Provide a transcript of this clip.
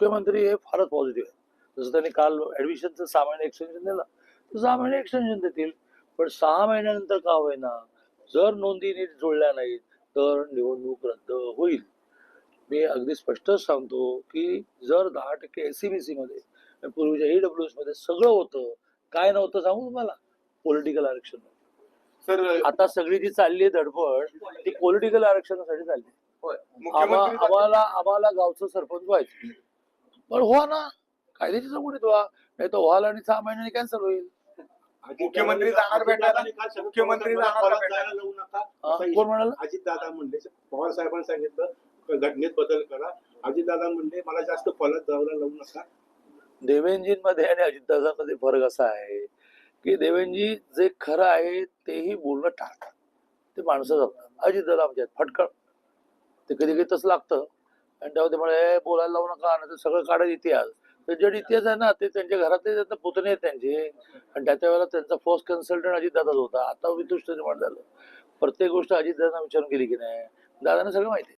मुख्यमंत्री हे फारच पॉझिटिव्ह आहे जसं त्यांनी काल ऍडमिशनचं सहा महिने एक्सटेन्शन दिलं तर सहा महिने एक्सटेन्शन देतील. पण सहा महिन्यानंतर का होईना जर नोंदी नीट जुळल्या नाहीत तर निवडणूक रद्द होईल. मी अगदी स्पष्टच सांगतो की जर दहा टक्के एस सी बी सी मध्ये पूर्वीच्या ईडब्ल्यू एसमध्ये सगळं होतं काय नव्हतं सांगू तुम्हाला? पॉलिटिकल आरक्षण. सर आता सगळी जी चालली आहे धडपड ती पॉलिटिकल आरक्षणासाठी चालली आम्हाला आम्हाला गावचं सरपंच व्हायचं. पण व्हा ना. कायद्याची चौकटीत व्हा नाही तर व्हाल आणि सहा महिन्यांनी कॅन्सल होईल. मुख्यमंत्री जाणार भेटायला. मुख्यमंत्री जाणार भेटायला. जाऊ नका. हा, कोण म्हणाल? अजित दादा म्हणले पवार साहेबांनी सांगितलं घटनेत बदल करा. अजित दादा म्हणले मला जास्त फलत जायला लावू नका. देवेंजींमध्ये आणि अजितदादांमध्ये फरक असा आहे की देवेंजी जे खरं आहे तेही बोलणं टाळतात. ते माणसं जपतात. अजितदादा आहेत, फटकळ. ते कधी कधी तसं लागतं. आणि तेव्हा ते म्हणे बोलायला लावू नका आणि सगळं काढत इतिहास. तर जे इतिहास आहे ना ते त्यांच्या घरातले त्यांना पुतणे आहेत त्यांचे. आणि त्याच्या वेळेला त्यांचा फर्स्ट कन्सल्टंट अजितदादाच होता. आता वितुष्ट निर्माण झालं. प्रत्येक गोष्ट अजितदादांना विचारून केली की नाही? दादांना सगळं माहिती